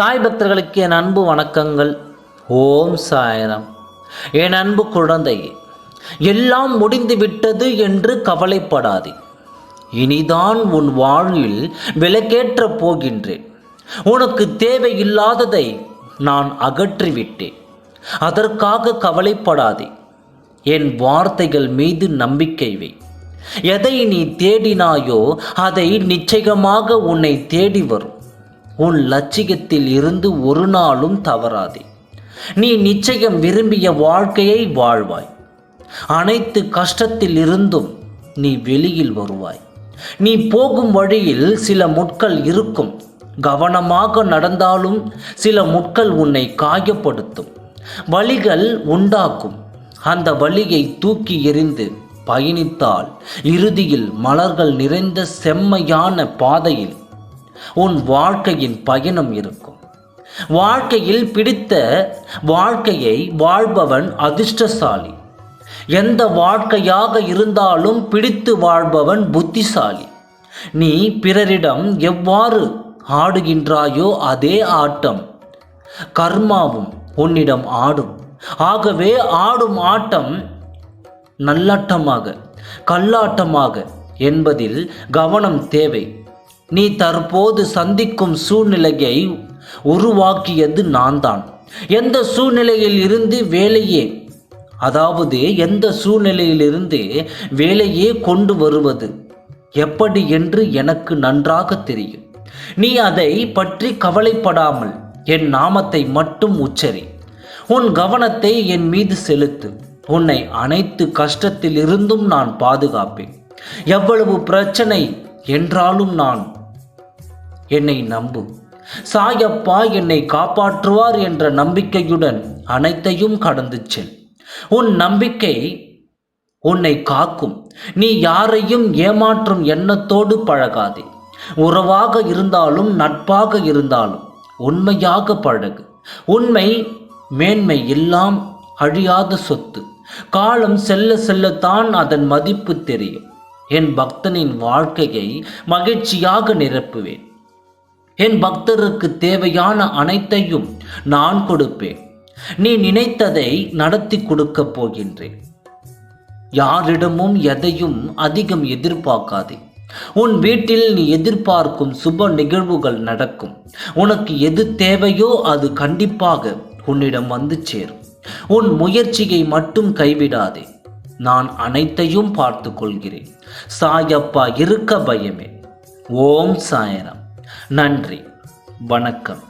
சாய் பக்தர்களுக்கு என் அன்பு வணக்கங்கள். ஓம் சாயனம் என் அன்பு குழந்தையே எல்லாம் முடிந்து விட்டது என்று கவலைப்படாதே. இனிதான் உன் வாழ்வில் விலக்கேற்றப் போகின்றேன். உனக்கு தேவையில்லாததை நான் அகற்றிவிட்டேன். அதற்காக கவலைப்படாதே. என் வார்த்தைகள் மீது நம்பிக்கை வை. எதை நீ தேடினாயோ அதை நிச்சயமாக உன்னை தேடி வரும். உன் லட்சியத்தில் இருந்து ஒரு நாளும் தவறாதே. நீ நிச்சயம் விரும்பிய வாழ்க்கையை வாழ்வாய். அனைத்து கஷ்டத்தில் இருந்தும் நீ வெளியில் வருவாய். நீ போகும் வழியில் சில முட்கள் இருக்கும். கவனமாக நடந்தாலும் சில முட்கள் உன்னை காயப்படுத்தும். வழிகள் உண்டாக்கும். அந்த வழியை தூக்கி எறிந்து பயணித்தால் இறுதியில் மலர்கள் நிறைந்த செம்மையான பாதையில் உன் வாழ்க்கையின் பயணம் இருக்கும். வாழ்க்கையில் பிடித்த வாழ்க்கையை வாழ்பவன் அதிர்ஷ்டசாலி. எந்த வாழ்க்கையாக இருந்தாலும் பிடித்து வாழ்பவன் புத்திசாலி. நீ பிறரிடம் எவ்வாறு ஆடுகின்றாயோ அதே ஆட்டம். கர்மாவும் உன்னிடம் ஆடும். ஆகவே ஆடும் ஆட்டம் நல்லாட்டமாக கல்லாட்டமாக என்பதில் கவனம் தேவை. நீ தற்போது சந்திக்கும் சூழ்நிலையை உருவாக்கியது நான் தான் எந்த சூழ்நிலையில் இருந்து வேலையே? அதாவது எந்த சூழ்நிலையிலிருந்து வேலையே கொண்டு வருவது? எப்படி என்று எனக்கு நன்றாக தெரியும். நீ அதை பற்றி கவலைப்படாமல் என் நாமத்தை மட்டும் உச்சரி. உன் கவனத்தை என் மீது செலுத்து. உன்னை அனைத்து கஷ்டத்திலிருந்தும் நான் பாதுகாப்பேன். எவ்வளவு பிரச்சனை என்றாலும் நான் என்னை நம்பும். சாயப்பா என்னை காப்பாற்றுவார் என்ற நம்பிக்கையுடன் அனைத்தையும் கடந்து செல். உன் நம்பிக்கை உன்னை காக்கும். நீ யாரையும் ஏமாற்றும் எண்ணத்தோடு பழகாதே. உறவாக இருந்தாலும் நட்பாக இருந்தாலும் உண்மையாக பழகு. உண்மை மேன்மை எல்லாம் அழியாத சொத்து. காலம் செல்ல செல்லத்தான் அதன் மதிப்பு தெரியும். என் பக்தனின் வாழ்க்கையை மகிழ்ச்சியாக நிரப்புவேன். என் பக்தருக்கு தேவையான அனைத்தையும் நான் கொடுப்பேன். நீ நினைத்ததை நடத்தி கொடுக்கப் போகின்றேன். யாரிடமும் எதையும் அதிகம் எதிர்பார்க்காதே. உன் வீட்டில் நீ எதிர்பார்க்கும் சுப நிகழ்வுகள் நடக்கும். உனக்கு எது தேவையோ அது கண்டிப்பாக உன்னிடம் வந்து சேரும். உன் முயற்சியை மட்டும் கைவிடாதே. நான் அனைத்தையும் பார்த்து கொள்கிறேன் சாயப்பா இருக்க பயமே. ஓம் சாயனம் நன்றி. வணக்கம்.